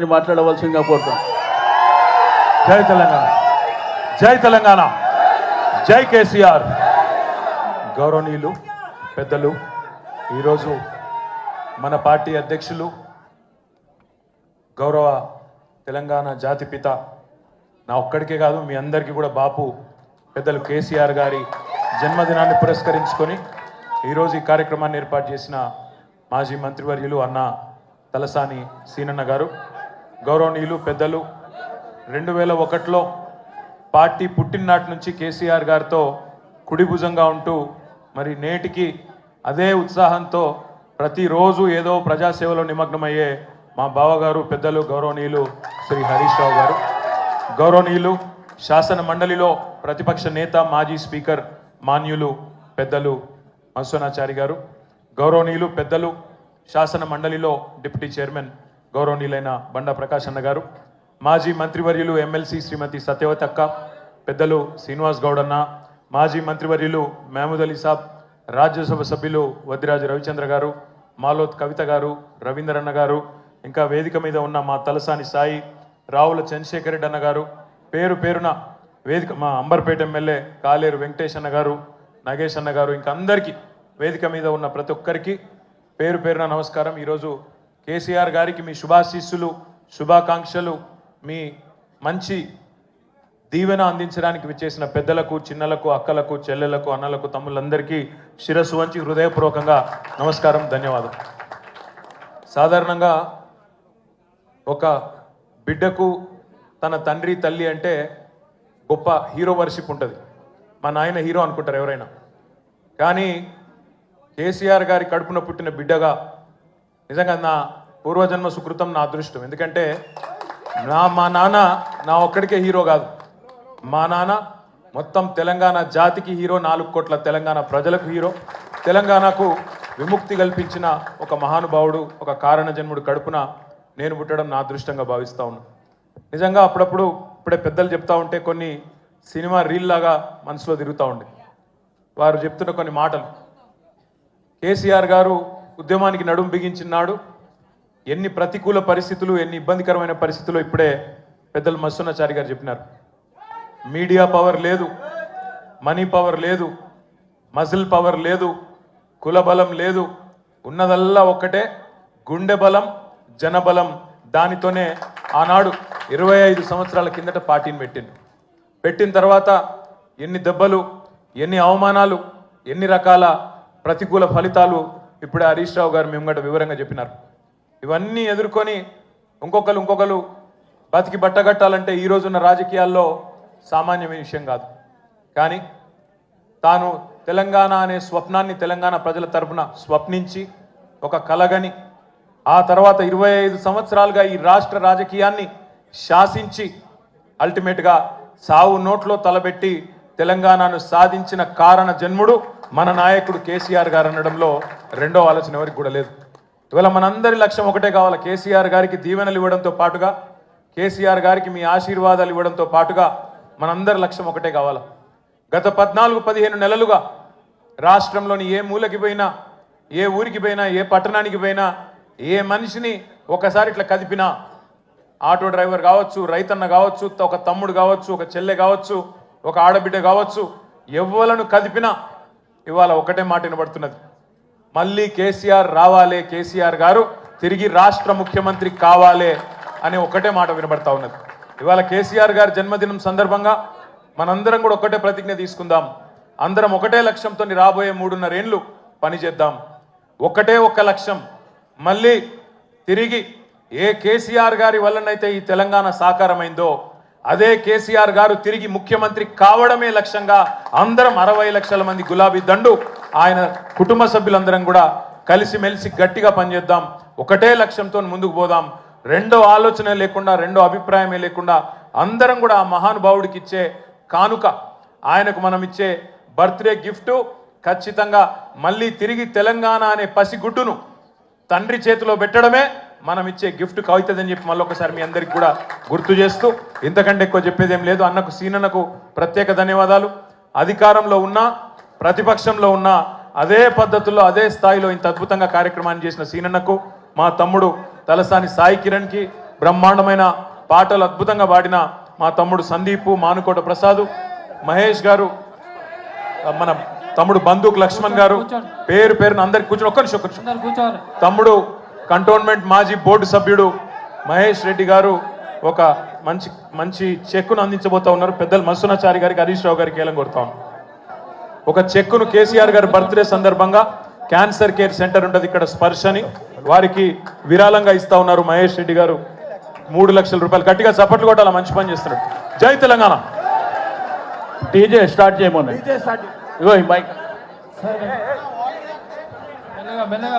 మాట్లాడవలసిందిగా కోరుతాం. జై తెలంగాణ. జై తెలంగాణ. జై కేసీఆర్. గౌరవనీయులు పెద్దలు ఈరోజు మన పార్టీ అధ్యక్షులు గౌరవ తెలంగాణ జాతిపిత నా ఒక్కడికే కాదు మీ అందరికీ కూడా బాపు పెద్దలు కేసీఆర్ గారి జన్మదినాన్ని పురస్కరించుకొని ఈరోజు ఈ కార్యక్రమాన్ని ఏర్పాటు చేసిన మాజీ మంత్రివర్యులు అన్న తలసాని సీనన్న గారు. గౌరవనీయులు పెద్దలు రెండు వేల ఒకటిలో పార్టీ పుట్టిననాటి నుంచి కేసీఆర్ గారితో కుడిభుజంగా ఉంటూ మరి నేటికి అదే ఉత్సాహంతో ప్రతిరోజు ఏదో ప్రజాసేవలో నిమగ్నమయ్యే మా బావగారు పెద్దలు గౌరవనీయులు శ్రీ హరీష్ రావు గారు. గౌరవనీయులు శాసన మండలిలో ప్రతిపక్ష నేత మాజీ స్పీకర్ మాన్యులు పెద్దలు మత్స్వనాచారి గారు. గౌరవనీయులు పెద్దలు శాసన మండలిలో డిప్యూటీ చైర్మన్ గౌరవనీయులైన బండ ప్రకాష్ అన్న గారు మాజీ మంత్రివర్యులు ఎమ్మెల్సీ శ్రీమతి సత్యవతి అక్క పెద్దలు శ్రీనివాస్ గౌడ్ అన్న మాజీ మంత్రివర్యులు మహమూద్ అలీ సాబ్ రాజ్యసభ సభ్యులు వద్దిరాజు రవిచంద్ర గారు మాలోత్ కవిత గారు రవీందర్ అన్న గారు ఇంకా వేదిక మీద ఉన్న మా తలసాని సాయి రావుల చంద్రశేఖర్ రెడ్డి అన్న గారు పేరు పేరున వేదిక మా అంబర్పేట ఎమ్మెల్యే కాలేరు వెంకటేష్ అన్న గారు నగేష్ అన్న గారు ఇంకా అందరికీ వేదిక మీద ఉన్న ప్రతి ఒక్కరికి పేరు పేరున నమస్కారం. ఈరోజు కేసీఆర్ గారికి మీ శుభాశీస్సులు శుభాకాంక్షలు మీ మంచి దీవెన అందించడానికి విచ్చేసిన పెద్దలకు చిన్నలకు అక్కలకు చెల్లెలకు అన్నలకు తమ్ముళ్ళందరికీ శిరస్సు వంచి హృదయపూర్వకంగా నమస్కారం ధన్యవాదం. సాధారణంగా ఒక బిడ్డకు తన తండ్రి తల్లి అంటే గొప్ప హీరో వర్షిప్ ఉంటుంది. మా నాయన హీరో అనుకుంటారు ఎవరైనా. కానీ కేసీఆర్ గారి కడుపున పుట్టిన బిడ్డగా నిజంగా నా పూర్వజన్మ సుకృతం నా అదృష్టం. ఎందుకంటే నా మా నాన్న నా ఒక్కడికే హీరో కాదు. మా నాన్న మొత్తం తెలంగాణ జాతికి హీరో నాలుగు కోట్ల తెలంగాణ ప్రజలకు హీరో. తెలంగాణకు విముక్తి కల్పించిన ఒక మహానుభావుడు ఒక కారణ జన్ముడు కడుపున నేను పుట్టడం నా అదృష్టంగా భావిస్తా ఉన్నాను నిజంగా అప్పుడప్పుడు ఇప్పుడే పెద్దలు చెప్తా ఉంటే కొన్ని సినిమా రీల్ లాగా మనసులో తిరుగుతూ ఉండే. వారు చెప్తున్న కొన్ని మాటలు. కేసీఆర్ గారు ఉద్యమానికి నడుం బిగించినాడు ఎన్ని ప్రతికూల పరిస్థితులు ఎన్ని ఇబ్బందికరమైన పరిస్థితులు ఇప్పుడే పెద్దలు మత్స్వనాచారి గారు చెప్పినారు. మీడియా పవర్ లేదు మనీ పవర్ లేదు మజిల్ పవర్ లేదు కుల బలం లేదు ఉన్నదల్లా ఒక్కటే గుండె బలం జనబలం దానితోనే ఆనాడు ఇరవై ఐదు సంవత్సరాల కిందట పార్టీని పెట్టిండు పెట్టిన తర్వాత ఎన్ని దెబ్బలు ఎన్ని అవమానాలు ఎన్ని రకాల ప్రతికూల ఫలితాలు ఇప్పుడే హరీష్ రావు గారు మేము గంట వివరంగా చెప్పినారు. ఇవన్నీ ఎదుర్కొని ఇంకొకరు ఇంకొకరు బతికి బట్టగట్టాలంటే ఈ రోజున్న రాజకీయాల్లో సామాన్యమైన విషయం కాదు. కానీ తాను తెలంగాణ అనే స్వప్నాన్ని తెలంగాణ ప్రజల తరపున స్వప్నించి ఒక కలగని ఆ తర్వాత ఇరవై ఐదు సంవత్సరాలుగా ఈ రాష్ట్ర రాజకీయాన్ని శాసించి అల్టిమేట్గా సావు నోట్లో తలబెట్టి తెలంగాణను సాధించిన కారణ జన్ముడు మన నాయకుడు కేసీఆర్ గారు అనడంలో రెండో ఆలోచన ఎవరికి కూడా లేదు. ఇవాళ మనందరి లక్ష్యం ఒకటే కావాలి? కేసీఆర్ గారికి దీవెనలు ఇవ్వడంతో పాటుగా కేసీఆర్ గారికి మీ ఆశీర్వాదాలు ఇవ్వడంతో పాటుగా మనందరి లక్ష్యం ఒకటే కావాలి? గత పద్నాలుగు పదిహేను నెలలుగా రాష్ట్రంలోని ఏ మూలకి పోయినా ఏ ఊరికి పోయినా ఏ పట్టణానికి పోయినా ఏ మనిషిని ఒకసారి ఇట్లా కదిపినా ఆటో డ్రైవర్ కావచ్చు రైతన్న కావచ్చు ఒక తమ్ముడు కావచ్చు ఒక చెల్లె కావచ్చు ఒక ఆడబిడ్డ కావచ్చు ఎవ్వలను కదిపినా ఇవాళ ఒకటే మాట వినబడుతున్నది. మళ్ళీ కేసీఆర్ రావాలే కేసీఆర్ గారు తిరిగి రాష్ట్ర ముఖ్యమంత్రి కావాలే అనే ఒకటే మాట వినబడతా ఉన్నది. ఇవాళ కేసీఆర్ గారి జన్మదినం సందర్భంగా మనందరం కూడా ఒకటే ప్రతిజ్ఞ తీసుకుందాం. అందరం ఒకటే లక్ష్యంతో రాబోయే మూడున్నరేండ్లు పనిచేద్దాం ఒకటే ఒక్క లక్ష్యం. మళ్ళీ తిరిగి ఏ కేసీఆర్ గారి వల్లనైతే ఈ తెలంగాణ సాకారమైందో అదే కేసీఆర్ గారు తిరిగి ముఖ్యమంత్రి కావడమే లక్ష్యంగా అందరం అరవై లక్షల మంది గులాబీ దండు ఆయన కుటుంబ సభ్యులందరం కూడా కలిసిమెలిసి గట్టిగా పనిచేద్దాం. ఒకటే లక్ష్యంతో ముందుకు పోదాం. రెండో ఆలోచన లేకుండా రెండో అభిప్రాయమే లేకుండా అందరం కూడా ఆ మహానుభావుడికి ఇచ్చే కానుక ఆయనకు మనం ఇచ్చే బర్త్డే గిఫ్ట్ ఖచ్చితంగా మళ్ళీ తిరిగి తెలంగాణ అనే పసిగుడ్డును తండ్రి చేతిలో పెట్టడమే మనం ఇచ్చే గిఫ్ట్ కవుతుందని చెప్పి మళ్ళీ ఒకసారి మీ అందరికి కూడా గుర్తు చేస్తూ ఇంతకంటే ఎక్కువ చెప్పేది ఏం లేదు. అన్నకు సీనన్నకు ప్రత్యేక ధన్యవాదాలు. అధికారంలో ఉన్నా ప్రతిపక్షంలో ఉన్నా అదే పద్ధతుల్లో అదే స్థాయిలో ఇంత అద్భుతంగా కార్యక్రమాన్ని చేసిన సీనన్నకు మా తమ్ముడు తలసాని సాయి కిరణ్కి బ్రహ్మాండమైన పాటలు అద్భుతంగా పాడిన మా తమ్ముడు సందీప్ మానుకోట ప్రసాద్ మహేష్ గారు మన తమ్ముడు బంధుక్ లక్ష్మణ్ గారు పేరు పేరున అందరికి కూర్చొని ఒక్క నిమిషం ఒక్క నిమిషం. అందరు కూర్చోవాలి. తమ్ముడు కంటోన్మెంట్ మాజీ బోర్డు సభ్యుడు మహేష్ రెడ్డి గారు ఒక మంచి మంచి చెక్కును అందించబోతా ఉన్నారు. పెద్దలు మసునాచారి గారికి హరీష్ రావు గారికి ఏలం కొడతా ఒక చెక్కును కేసీఆర్ గారి బర్త్డే సందర్భంగా క్యాన్సర్ కేర్ సెంటర్ ఉంటుంది ఇక్కడ స్పర్శని. వారికి విరాళంగా ఇస్తా ఉన్నారు మహేష్ రెడ్డి గారు. మూడు లక్షల రూపాయలు. గట్టిగా చప్పట్లు కొట్టాల? మంచి పని చేస్తున్నాడు. జై తెలంగాణ. డీజే స్టార్ట్ చేయమన్నాయి ఇగో ఈ మైక్. మెల్లగా మెల్లగా.